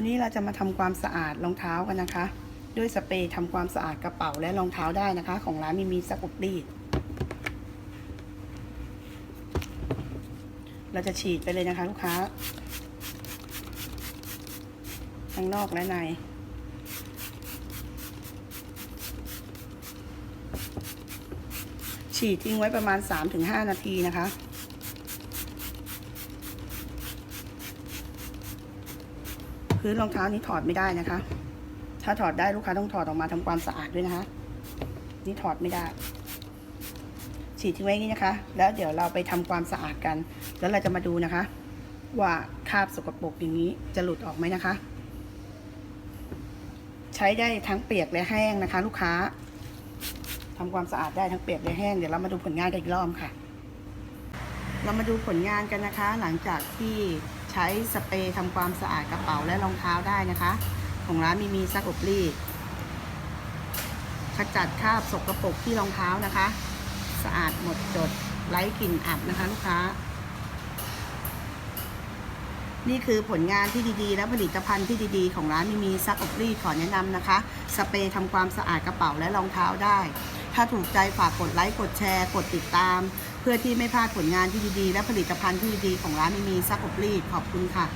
วันนี้เราจะมาทำความสะอาดรองเท้ากันนะคะ ด้วยสเปรย์ทำความสะอาดกระเป๋าและรองเท้าได้นะคะ ของร้านมีมีสกุบรีดเราจะฉีดไปเลยนะคะ ลูกค้าทั้งนอกและในฉีดทิ้งไว้ประมาณ 3-5 นาทีนะคะ พื้นรองเท้านี้ถอดไม่ได้นะคะ ถ้าถอดได้ลูกค้าต้องถอดออกมาทำความสะอาดด้วยนะคะ นี่ถอดไม่ได้ ฉีดทิ้งไว้นี้นะคะ แล้วเดี๋ยวเราไปทำความสะอาดกัน แล้วเราจะมาดูนะคะ ว่าคราบสกปรกอย่างนี้จะหลุดออกไหมนะคะ ใช้ได้ทั้งเปียกและแห้งนะคะ ลูกค้าทำความสะอาดได้ทั้งเปียกและแห้งเดี๋ยวเรามาดูผลงานกันอีกรอบค่ะ เรามาดูผลงานกันนะคะ หลังจากที่ใช้สเปรย์ทำความสะอาดกระเป๋าและรองเท้าได้นะคะ ของร้านมีมีซักอบรีดขจัดคราบสกปรกที่รองเท้านะคะ สะอาดหมดจดไร้กลิ่นอับนะคะลูกค้า นี่คือผลงานที่ดีๆ และผลิตภัณฑ์ที่ดีๆ ของร้านมีมีซักอบรีดขอแนะนำนะคะ สเปรย์ทำความสะอาดกระเป๋าและรองเท้าได้ ถ้าถูกใจฝากกดไลค์กดแชร์ กดติดตาม เพื่อที่ไม่พลาดผลงานที่ดีๆ และผลิตภัณฑ์ที่ดีๆของร้านมีมีซักอบรีดขอบคุณค่ะ